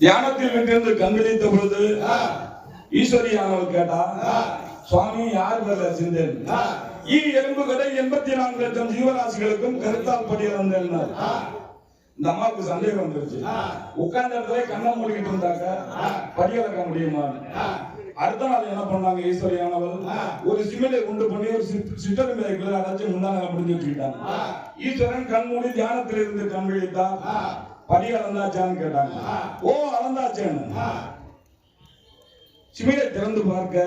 தியானத்தில் விட்டிருந்து கண்களித்த பொழுது ஈஸ்வரியானவர் கேட்டா சுவாமி யார் பேர்ல சிந்தன்? ஈ எறும்பு கடை எண்பத்தி நான்கு லட்சம் ஜீவராசிகளுக்கும் கருத்தால் படியிருந்தேன் இந்த அம்மாவுக்கு சந்தேகம் வந்துருச்சு. உட்கார்ந்த இடத்துல கண்ணை மூடிக்கிட்டு இருந்தாக்க படியிறக்க முடியுமா? அடுத்த நாள் என்ன பண்ணாங்க ஈஸ்வரியானவள் ஒரு சிமிலை உண்டு பண்ணி ஒரு சித்தர் மேற்குள்ள அடைச்சு முன்னாள் முடிஞ்சு வச்சுக்கிட்டாங்க. ஈஸ்வரன் கண் மூடி தியானத்தில் இருந்து கண் விழித்தா படி அளந்தாச்சான்னு கேட்டாங்க. ஓ அளந்தாச்சேன்னு. சிமிலை திறந்து பார்க்க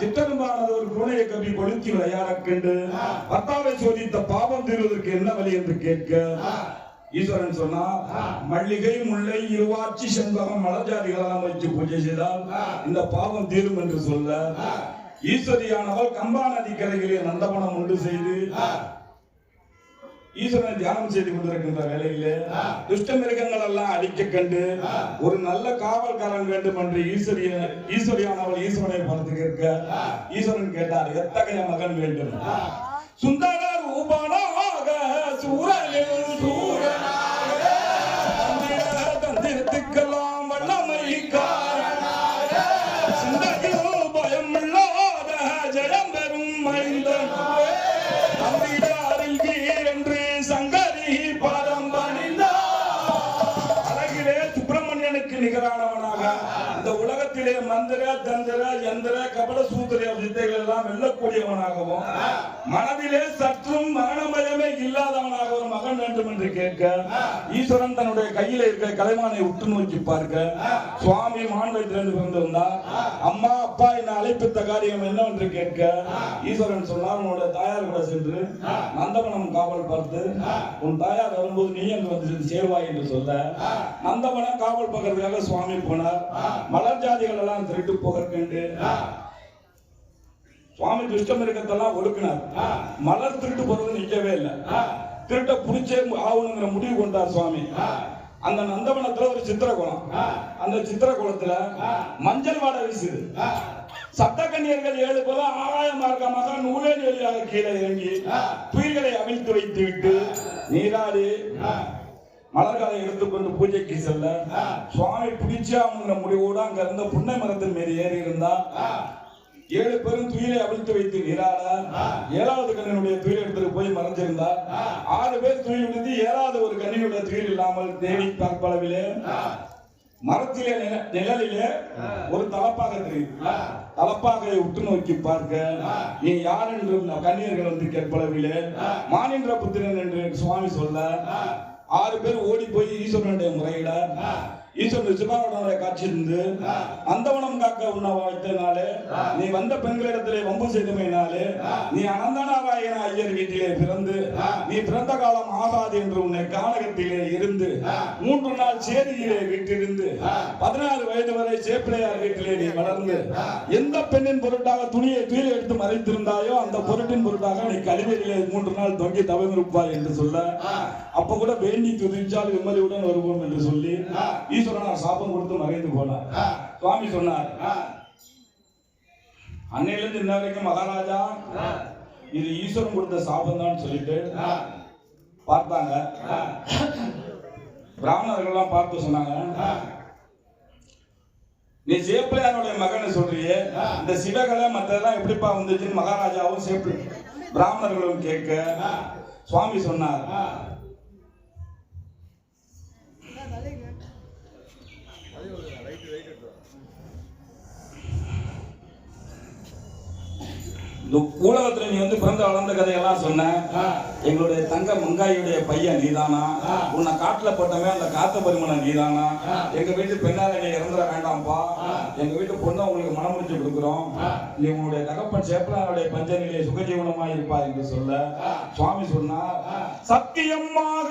சித்தரும்பானது ஒரு பூனையை கவி கொளுத்தி விளையாட கண்டு பத்தாவை சோதித்த பாவம் தீர்வதற்கு என்ன வழி என்று கேட்க ஈஸ்வரன் சொன்னா மல்லிகை முல்லை இருவாச்சி செண்பகம் மலர்ஜாதிகளெல்லாம் வச்சு பூஜை செய்தால் இந்த பாவம் தீரும் என்று சொல்ல ஈஸ்வரியானவள் கம்பா நதி கரையிலே நந்தவனம் உண்டு செய்து ஈஸ்வரனை தியானம் செய்து கொண்டிருக்கின்ற வேளையிலே துஷ்ட மிருகங்கள் எல்லாம் அழிக்க கண்டு ஒரு நல்ல காவல்காரன் வேண்டும் என்று ஈஸ்வரிய ஈஸ்வரியானவள் ஈஸ்வரனை பார்த்து கேட்க ஈஸ்வரன் கேட்டார் எத்தகைய மகன் வேண்டும்? சுந்தர ரூபனாக சூரனில் சூரனாக தந்திர எந்திர கபல சூத்திர வித்தைகள் எல்லாம் வெல்லக்கூடியவனாகவும் மனதிலே சற்றும் மரணபயமே இல்லாதவனாக ஒரு மகன் வேண்டும் என்று கேட்க ஈஸ்வரன் தன்னுடைய கையில இருக்கிற கலைமானை உற்று நோக்கி பார்க்க சுவாமி மாநிலத்திலிருந்து பிறந்திருந்தார் அம்மா அப்பா என்ன அழைப்பித்த காரியம் என்னவென்று கேட்க ஈஸ்வரன் சொன்னார் உன்னுடைய தாயார் கூட சென்று நந்தவனம் காவல் பார்த்து உன் தாயார் வரும்போது நீ அங்கு வந்து சேர்வாய் என்று சொல்ல நந்தவனம் காவல் பார்க்கறதுக்காக சுவாமி போனார். மலர் ஜாதிகள் எல்லாம் திருட்டு போக கண்டு சுவாமி துஷ்ட மிருகத்தெல்லாம் ஒடுக்கினார் மலர் திருட்டு போறது நிக்கவே இல்லை. திருட்ட புடிச்சே ஆகணுங்கிற முடிவு கொண்டார் சுவாமி. அந்த நந்தவனத்துல ஒரு சித்திரகுளம். அந்த சித்திரகுளத்துல மஞ்சள் வாடை வீசுது. சப்தகன்னியர்கள் ஏழு போல ஆகாய மார்க்கமாக நூலே நெறியாக கீழே இறங்கி துயில்களை அவிழ்த்து வைத்து விட்டு நீராடி மலர்களை எடுத்துக்கொண்டு பூஜைக்கு செல்ல சுவாமி பிடிச்சா அவங்க முடிவோடு அங்க இருந்த புன்னை மரத்தின் மீது ஏறி இருந்தா ஏழு பேரும் துயிலை அவிழ்த்து வைத்து நீராட ஏழாவது கண்ணினுடைய துயில் எடுத்துட்டு போய் மறைஞ்சிருந்தா ஆறு பேர் துயில் விழுந்து ஏழாவது ஒரு கண்ணினுடைய துயில் இல்லாமல் தேடி பார்ப்பளவிலே மரத்திலே நிழ- நிழலிலே ஒரு தலப்பாக தெரியும் தலப்பாகை உற்று நோக்கி பார்க்க நீ யார் என்று கண்ணியர்கள் வந்து கேட்பளவிலே மானின்ற புத்திரன் என்று சுவாமி சொல்ல ஆறு பேர் ஓடி போய் ஈஸ்வரனுடைய முறையிட ஈஸ்வரன் சிவாவுடைய காட்சி இருந்து அந்தவனம் காக்க உன்னை வைத்தனாலே நீ வந்த பெண்களிடத்திலே வம்பு செய்தமையினாலே நீ அனந்தநாராயண ஐயர் வீட்டிலே பிறந்து நீ பிறந்த காலம் ஆகாது என்று உன்னை கானகத்திலே இருந்து மூன்று நாள் சேரியிலே வீட்டிலிருந்து பதினாறு வயது வரை சேப்பிளையார் வீட்டிலே நீ வளர்ந்து எந்த பெண்ணின் பொருட்டாக துணியை துயில் எடுத்து மறைத்திருந்தாயோ அந்த பொருட்டின் பொருட்டாக நீ கழிவறையிலே மூன்று நாள் தொங்கி தவமிருப்பாய் என்று சொல்ல அப்ப கூட வேண்டி துதிச்சால் விம்மதியுடன் வருவோம் என்று சொல்லி ஈஸ்வரனார் சாபம் கொடுத்து மறைந்து போனார். சுவாமி சொன்னார். அன்னையிலிருந்து இன்ன வரைக்கும் மகாராஜா இது ஈஸ்வரன் கொடுத்த சாபம் தான் சொல்லிட்டு பார்த்தாங்க. பிராமணர்கள்லாம் பார்த்து சொன்னாங்க. நீ சேப்பிளையாருடைய மகன் சொல்றியே இந்த சிவகலை மற்றதெல்லாம் எப்படிப்பா வந்துச்சுன்னு மகாராஜாவும் சேப்பிள் பிராமணர்களும் கேட்க சுவாமி சொன்னார். உலகத்துல நீ வந்து பிறந்த வளர்ந்த கதையெல்லாம் சொன்ன. எங்களுடைய தங்க மங்காயுடைய பையன் நீதானா? உன்னை காட்டுல போட்டவே அந்த காத்த பரிமளம் நீதானா? எங்க வீட்டு பெண்ணால நீ இறந்துட வேண்டாம்ப்பா. எங்க வீட்டு பொண்ணை உங்களுக்கு மனம் முடிச்சு கொடுக்குறோம். நீ உங்களுடைய தகப்பன் சேப்பலானுடைய பஞ்சனிலே சுகஜீவனமா இருப்பா என்று சொல்ல சுவாமி சொன்னார். சத்தியமாக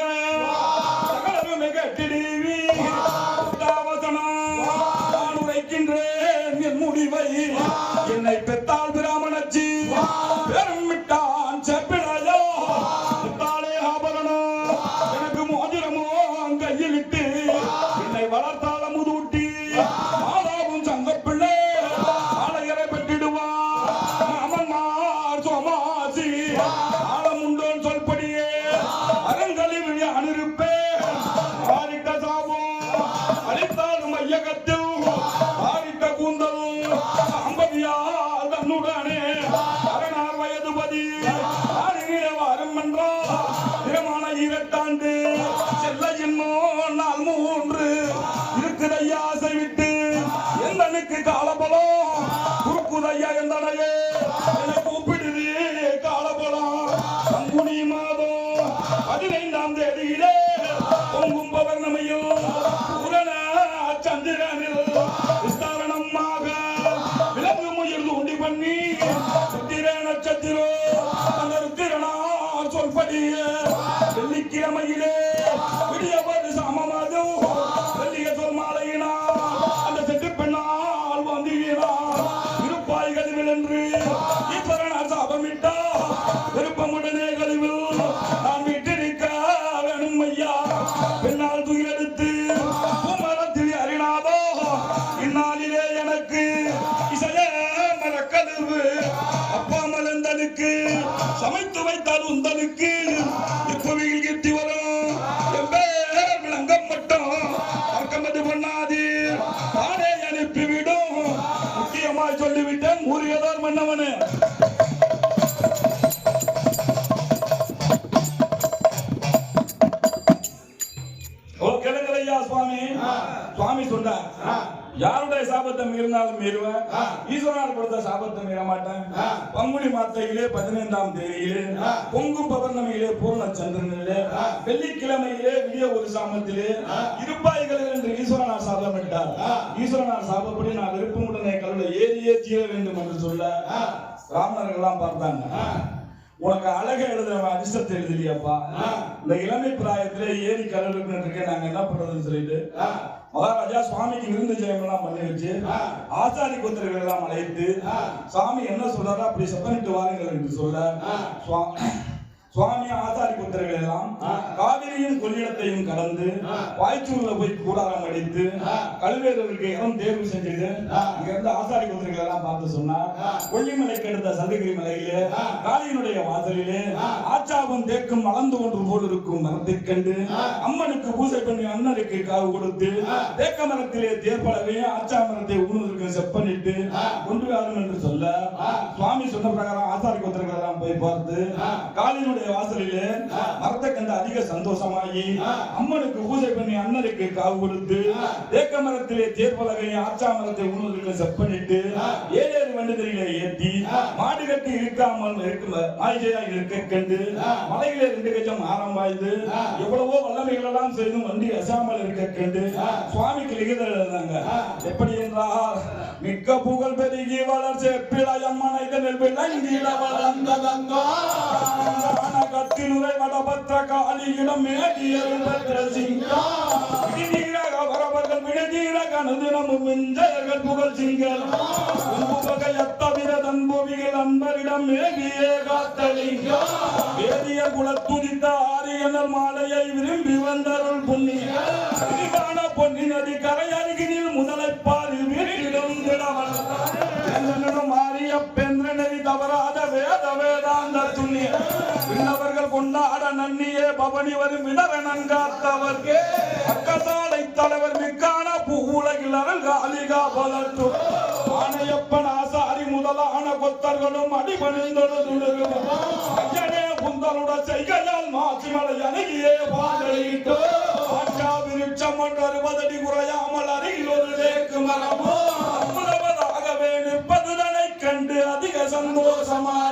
சொல்லிவிட்டேன். ஊரியதார் மன்னவனே. மீறினாலும் மீறுவேன். ஈஸ்வரனார் கொடுத்த சாபத்தை மீற மாட்டேன். பங்குனி மாத்தையிலே பதினைந்தாம் தேதியிலே பொங்கும் பௌர்ணமியிலே பூர்ண சந்திரனிலே வெள்ளிக்கிழமையிலே விடிய ஒரு சாமத்திலே இருப்பாய்கள் என்று ஈஸ்வரனார் சாபமிட்டார் ஈஸ்வரனார் சாபப்படி நான் விருப்பமுடனே கல்ல ஏறியே தீர வேண்டும் என்று சொல்ல ராமணர்கள் எல்லாம் பார்த்தாங்க. உனக்கு அழகா எழுதுறவன் அதிர்ஷ்டத்தை எழுதலையாப்பா. இந்த இளமை பிராயத்திலே ஏறி கலருக்கு இருக்கேன் நாங்க என்ன பண்றதுன்னு சொல்லிட்டு மகாராஜா சுவாமிக்கு விருந்து ஜெயம் எல்லாம் பண்ணி வச்சு ஆசாரி புத்திரர்கள் எல்லாம் அழைத்து சாமி என்ன சொல்றாரோ அப்படி செப்பனிட்டு வாருங்கள் என்று சொல்ல சுவாமி ஆசாரி புத்திரர்கள் எல்லாம் காவிரியும் கொள்ளிடத்தையும் கடந்து வாய்ச்சூர்ல போய் கூடாரம் அடித்து கல்வேதருக்கு இடம் தேர்வு செஞ்சது இங்க இருந்து ஆசாரி புத்திரர்கள் எல்லாம் பார்த்து சொன்னார். கொல்லிமலைக்கு அடுத்த சந்தகிரி மலையிலே காளியினுடைய வாசலிலே ஆச்சாபம் தேக்கும் மலர்ந்து ஒன்று போல் இருக்கும் மரத்தைக் கண்டு அம்மனுக்கு பூஜை பண்ணி அண்ணனுக்கு காவு கொடுத்து தேக்க மரத்திலே தேர்ப்பளவையும் ஆச்சா மரத்தை ஊனுவதற்கு செப்பனிட்டு கொண்டு வரும் என்று சொல்ல சுவாமி சொன்ன பிரகாரம் ஆசாரி புத்திரர்கள் எல்லாம் போய் பார்த்து காளியினுடைய வாசலிலே மரத்தை கண்டு அதிக சந்தோஷமாகி அம்மனுக்கு பூஜை பண்ணி அண்ணனுக்கு காவு கொடுத்து தேக்க மரத்திலே தேர்ப்பலகையும் ஆச்சா மரத்தை உணவுக்கு செப்பனிட்டு ஏழேறு வண்டுதலிலே ஏற்றி மாடு கட்டி இருக்காமல் இருக்கும் மாய்கையா இருக்க கண்டு மலையிலே ரெண்டு கஜம் ஆரம் வாய்ந்து எவ்வளவோ வல்லமைகள் எல்லாம் செய்தும் வண்டி அசாமல் இருக்க கண்டு சுவாமிக்கு லிகிதல் எழுந்தாங்க எப்படி என்றால் மிக்க புகழ் பெருகி வளர்ச்சி பிழையம்மனை தன்னில் விளங்கிட வளர்ந்ததங்கோ கத்தினுரை வடபத்திர காளியிடம் மேடியருள் பெற்ற சிங்கம் விடுதீரக வரவர்கள் விடுதீரக அனுதினமும் விஞ்சயர்கள் சிங்கள் உம்புகை அத்தவிர தன்புவிகள் அன்பரிடம் மேகியே காத்தலிங்கம் வேதிய குலத்துதித்த ஆரியனர் மாலையை விரும்பி வந்தருள் புண்ணிய நன்னியே பவனி வரும் வினவனன் காத்தவர்க்கே அக்கசாலை தலைவர் மிக்கான பூவுலகில் அருள் காலிகா பலட்டு ஆனையப்பன் ஆசாரி முதலான கொத்தர்களும் அடிபணிந்தொழுதுடுகும் ஐயனே புந்தலுட செய்கையால் மாசிமலை அணுகியே பாதையிட்டு ஆற்றா விருட்சம் ஒன்று அறுபதடி குறையாமல் அருகில் ஒரு லேக்கு மரமோ அற்புதமதாகவே நிற்பதுதனை கண்டு அதிக சந்தோஷமாக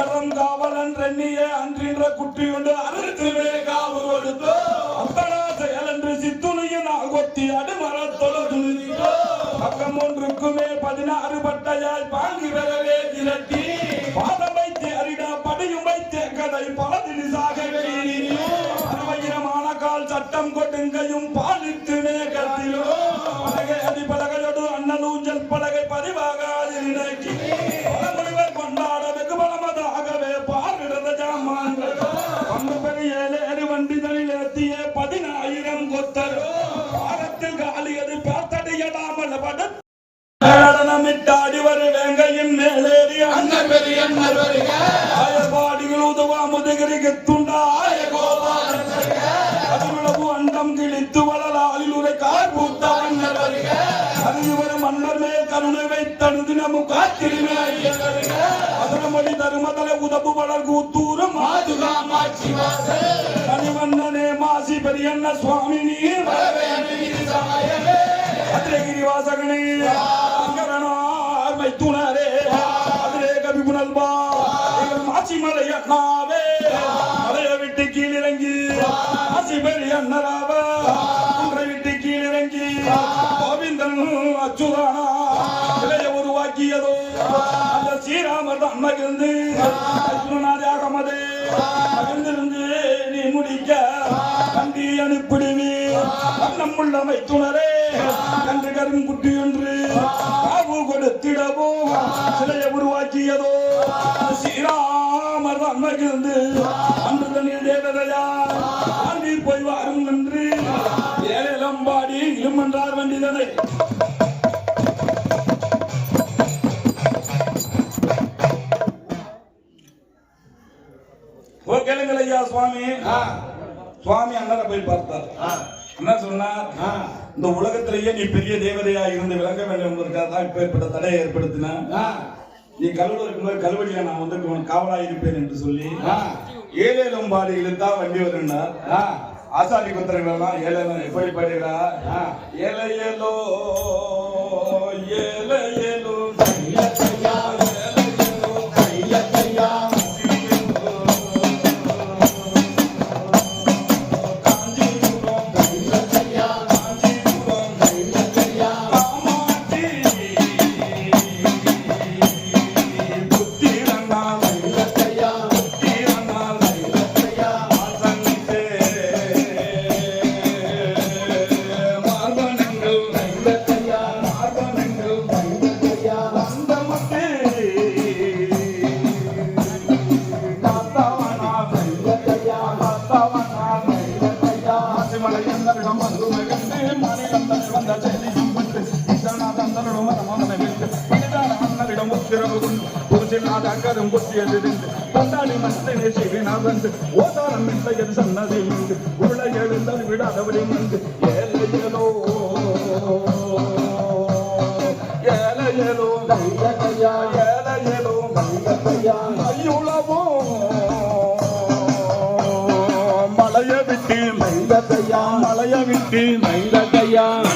அன்னரம் காவலன் ரெண்ணியே அன்றின்ற குட்டி உண்டு. அறுத்துவே காவு கொடுத்து. அப்பனா செயல் என்று அகொத்தி கொத்தி அடுமரத்தொழு துணிந்தோ பக்கம் ஒன்றுக்குமே பதினாறு பட்டையாய் பாங்கி பெறவே திரட்டி. பாதம் வைத்து அரிடா படியும் வைத்து கதை பலதினிசாக அறுபயிரமான கால் சட்டம் கொடுங்கையும் பாலித்து நேகத்திலோ மனமு காத்திருமே ஐயனருங்க மதுரமணி தருமதலை உதப்பு வளர்கு உத்தூரும் மாதுகா மாட்சி வாசல் மணிவண்ணனே மாசி பெரியண்ண சுவாமி நீர் வரவேண்டியது சமயமே அதிரகிரி வாசகனே அங்கரனார் மைத்துனரே அதிரே கவி புனல்வா எங்கள் மாசி மலை அண்ணாவே. மலையை விட்டு கீழிறங்கி மாசி பெரிய அண்ணராவ அச்சுதானா இளைய உருவாக்கியதோ? அந்த ஸ்ரீராமர் தான் மகிழ்ந்து அர்ஜுனாதி அகமதே மகிழ்ந்திருந்து நீ முடிக்க கண்டி அனுப்பிடுவி நம்முள்ள மைத்துனரே கன்று கருங்குட்டி என்று காவு கொடுத்திடவோ? சிலையை உருவாக்கியதோ? ஸ்ரீராமர் தான் மகிழ்ந்து அன்று தண்ணீர் தேவதையா? ஆண்டி போய் வாரும் என்று ஏழம்பாடி இழுமன்றார் வண்டிதனை. கேளுங்கள் ஐயா சுவாமி. சுவாமி அண்ணனை போய் பார்த்தார். என்ன சொன்னார் இந்த உலகத்திலேயே நீ பெரிய தேவதையா இருந்து விளங்க வேண்டும் என்பதற்காக தான் இப்பேற்பட்ட தடையை ஏற்படுத்தின நீ கல்வெடு இருக்கும்போது கல்வெடியா நான் வந்து உனக்கு காவலா இருப்பேன் என்று சொல்லி ஏழேலும் பாடி இழுத்தா வண்டி வருகிறார் ஆசாரி புத்திரர்கள் எல்லாம் ஏழேலும் எப்படி பாடுகிறா ஏழையலோ ஏழையலோ. ஓதாரம் இல்லையது சன்னதி உண்டு உள்ள எழுந்தது விடாதபடி உண்டு ஏழையலோ ஏழையலோ ஏழையலோ கையுளவோ மலைய விட்டு மலைய விட்டு நந்தியோடே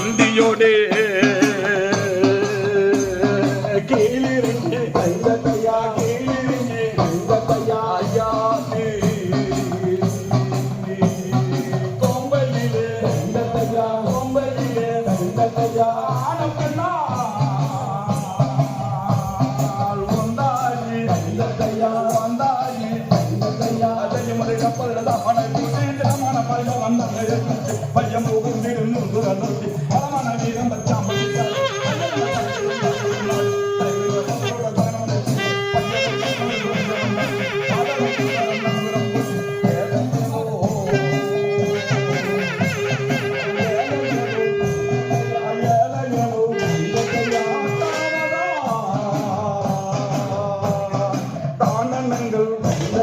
தானங்கள்